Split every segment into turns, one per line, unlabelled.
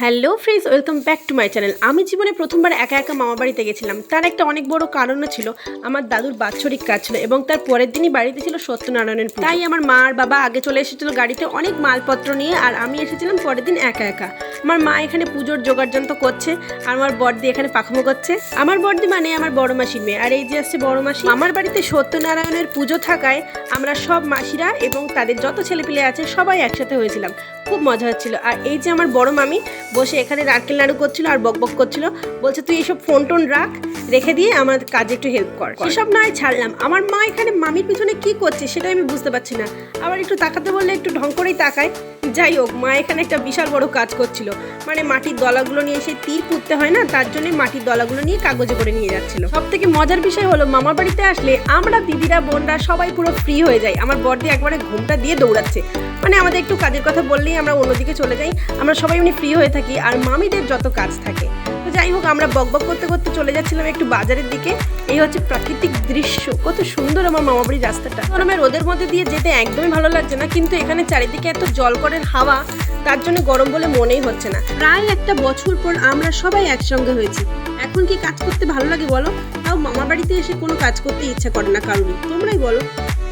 Hello friends, welcome back to my channel. আমি জীবনে প্রথমবার একা একা মামা বাড়িতে গেছিলাম। তার একটা অনেক বড় কারণও ছিল, আমার দাদুর বাৎসরিক কাজ ছিল এবং তার পরের দিনই বাড়িতে ছিল সত্যনারায়ণের তাই আমার মা আর বাবা আগে চলে এসেছিল গাড়িতে অনেক মালপত্র নিয়ে আর আমি এসেছিলাম পরের দিন একা একা। আমার মা এখানে পুজোর জোগাড়যন্ত্র করছে আর আমার বর্দি এখানে পাখামো করছে। আমার বর্দি মানে আমার বড় মাসির মেয়ে। আর এই যে আসছে বড় মাসি আমার বাড়িতে সত্যনারায়ণের পুজো থাকায় আমরা সব মাসিরা এবং তাদের যত ছেলেপিলে আছে সবাই একসাথে হয়েছিলাম। খুব মজা হচ্ছিল। আর এই যে আমার বড় মামি বসে এখানে নারকেল নাড়ু করছিল আর বক বক করছিল বলছে তুই এইসব ফোন টোন রাখ রেখে দিয়ে আমার কাজে একটু হেল্প কর। সেসব নয় ছাড়লাম। আমার মা এখানে মামির পিছনে কি করছে সেটা আমি বুঝতে পারছি না। আবার একটু তাকাতে বললে একটু ঢং করেই তাকায়। যাই হোক মা এখানে একটা বিশাল বড় কাজ করছিল। মানে মাটির দলাগুলো নিয়ে সেই তীর পুঁততে হয় না তার জন্য মাটির দলাগুলো নিয়ে কাগজে করে নিয়ে যাচ্ছিল। সব থেকে মজার বিষয় হলো মামার বাড়িতে আসলে আমরা দিদিরা বোনরা সবাই পুরো ফ্রি হয়ে যাই আমার বর্দি একবারে ঘুমটা দিয়ে দৌড়াচ্ছে। মানে আমাদের একটু কাজের কথা বললেই আমরা অন্যদিকে চলে যাই। আমরা সবাই এমনি ফ্রি হয়ে থাকি আর মামিদের যত কাজ থাকে। তো যাই হোক, আমরা বক বক করতে করতে চলে যাচ্ছিলাম একটু বাজারের দিকে। এই হচ্ছে প্রাকৃতিক দৃশ্য। কত সুন্দর আমার মামাবাড়ির রাস্তাটা। গরমে রোদের মধ্যে দিয়ে যেতে একদমই ভালো লাগছে না, কিন্তু এখানে চারিদিকে এত জলকরের হাওয়া, তার জন্য গরম বলে মনেই হচ্ছে না। প্রায় একটা বছর পর আমরা সবাই একসঙ্গে হয়েছি। এখন কি কাজ করতে ভালো লাগে বলো? তাও মামার বাড়িতে এসে কোনো কাজ করতে ইচ্ছা করে না কারোরই। তোমরাই বলো।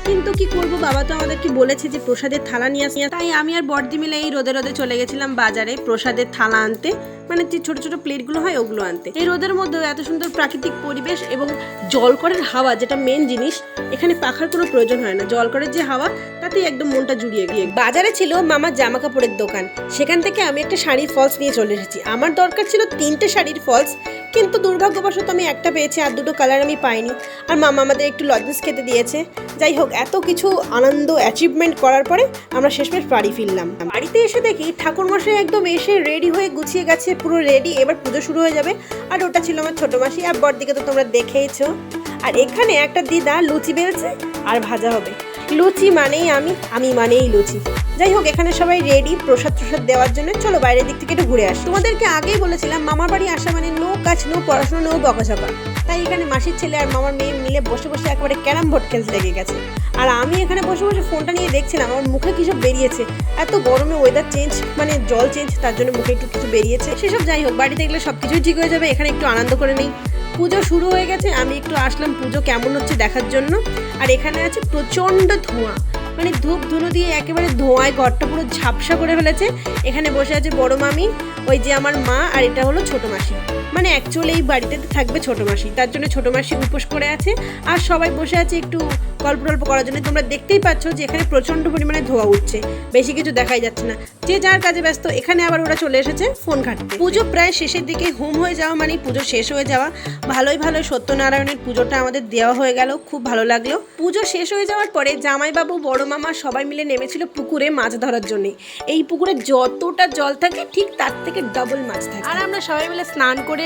কিন্তু কি করব? বাবা তো আমাদেরকে বলেছে যে প্রসাদের থালা নিয়ে আসি তাই আমি আর বর্দি মিলে এই রোদে রোদে চলে গেছিলাম বাজারে প্রসাদের থালা আনতে। মানে যে ছোট ছোট প্লেটগুলো হয় ওগুলো আনতে। এই রোদের মধ্যে এত সুন্দর প্রাকৃতিক পরিবেশ এবং জলকরের হাওয়া যেটা মেন জিনিস, এখানে পাখার কোনো প্রয়োজন হয় না। জলকরের যে হাওয়া, তাতেই একদম মনটা জুড়িয়ে গিয়ে। বাজারে ছিল মামার জামা কাপড়ের দোকান। সেখান থেকে আমি একটা শাড়ির ফলস নিয়ে চলে এসেছি। আমার দরকার ছিল তিনটে শাড়ির ফলস কিন্তু দুর্ভাগ্যবশত আমি একটা পেয়েছি আর দুটো কালার আমি পাইনি। আর মামা আমাদের একটু লজেন্স খেতে দিয়েছে। যাই হোক, এত কিছু আনন্দ অ্যাচিভমেন্ট করার পরে আমরা শেষমেশ বাড়ি ফিরলাম। বাড়িতে এসে দেখি ঠাকুরমশাই একদম এসে রেডি হয়ে গুছিয়ে গেছে, পুরো রেডি এবার পুজো শুরু হয়ে যাবে। আর ওটা ছিল আমার ছোটো মাসি আর বরদিকে তো তোমরা দেখেইছো। আর এখানে একটা দিদা লুচি বেলছে আর ভাজা হবে। লুচি মানেই আমি আমি মানেই লুচি। যাই হোক, এখানে সবাই রেডি প্রসাদ প্রসাদ দেওয়ার জন্য। চলো বাইরের দিক থেকে একটু ঘুরে আসি। তোমাদেরকে আগেই বলেছিলাম, মামার বাড়ি আসা মানে নো কাজ, নো পড়াশোনা, নো বকাঝকা। তাই এখানে মাসির ছেলে আর মামার মেয়ে মিলে বসে বসে একেবারে ক্যারাম বোর্ড খেলতে লেগে গেছে। আর আমি এখানে বসে বসে ফোনটা নিয়ে দেখছিলাম, আমার মুখে কিসব বেরিয়েছে। এত গরমে ওয়েদার চেঞ্জ মানে জল চেঞ্জ তার জন্য মুখে একটু কিছু বেরিয়েছে। সেসব যাই হোক, বাড়িতে গেলে সব কিছুই ঠিক হয়ে যাবে, এখানে একটু আনন্দ করে নেই। পুজো শুরু হয়ে গেছে, আমি একটু আসলাম পুজো কেমন হচ্ছে দেখার জন্য। আর এখানে আছে প্রচণ্ড ধোঁয়া মানে ধূপ ধুনো দিয়ে একেবারে ধোঁয়ায় ঘরটা পুরো ঝাপসা করে ফেলেছে। এখানে বসে আছে বড় মামি, ওই যে আমার মা আর এটা হলো ছোট মাসি। মানে অ্যাকচুয়ালি এই বাড়িতে থাকবে ছোট মাসি, তার জন্য ছোট মাসি উপোস করে আছে, আর সবাই বসে আছে একটু গল্প টল্প করার জন্য। তোমরা দেখতেই পাচ্ছ যে এখানে প্রচণ্ড পরিমাণে ধোয়া উঠছে, বেশি কিছু দেখাই যাচ্ছে না। যে যার কাজে ব্যস্ত, এখানে আবার ওরা চলে এসেছে ফোন ঘাটতে। পুজো প্রায় শেষের দিকে হোম হয়ে যাওয়া মানে পুজো শেষ হয়ে যাওয়া। ভালোই ভালোই সত্যনারায়ণের পুজোটা আমাদের দেওয়া হয়ে গেল, খুব ভালো লাগল। পুজো শেষ হয়ে যাওয়ার পরে জামাইবাবু বড় মামা সবাই মিলে নেমেছিল পুকুরে মাছ ধরার জন্য। এই পুকুরে যতটা জল থাকে, ঠিক তার থেকে ডাবল মাছ থাকে। আর আমরা সবাই মিলে স্নান করে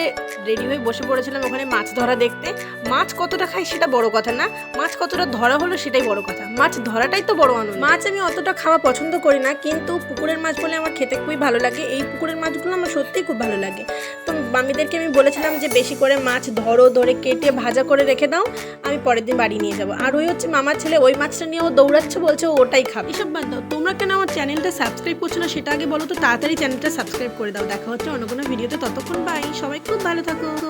রেডি হয়ে বসে পড়েছিলাম ওখানে মাছ ধরা দেখতে। মাছ কতটা খাই সেটা বড় কথা না, মাছ কতটা ধরা হলো সেটাই বড় কথা। মাছ ধরাটাই তো বড় আনন্দ মাছ আমি অতটা খাওয়া পছন্দ করি না, কিন্তু পুকুরের মাছ বলে আমার খেতে খুবই ভালো লাগে। এই পুকুরের মাছগুলো আমার সত্যিই খুব ভালো লাগে। তো মামিদেরকে আমি বলেছিলাম যে বেশি করে মাছ ধরো, ধরে কেটে ভাজা করে রেখে দাও, আমি পরের দিন বাড়ি নিয়ে যাব। আর ওই হচ্ছে মামার ছেলে, ওই মাছটা নিয়ে ও দৌড়াচ্ছে, বলছে ওটাই খাবে। এসব বাদ দাও। তোমরা কেন আমার চ্যানেলটা সাবস্ক্রাইব করছ না সেটা আগে বলো তো, তাড়াতাড়ি চ্যানেলটা সাবস্ক্রাইব করে দাও। দেখা হচ্ছে অন্য কোনো ভিডিওতে, ততক্ষণ বাই সবাই খুব ভালো থাকো।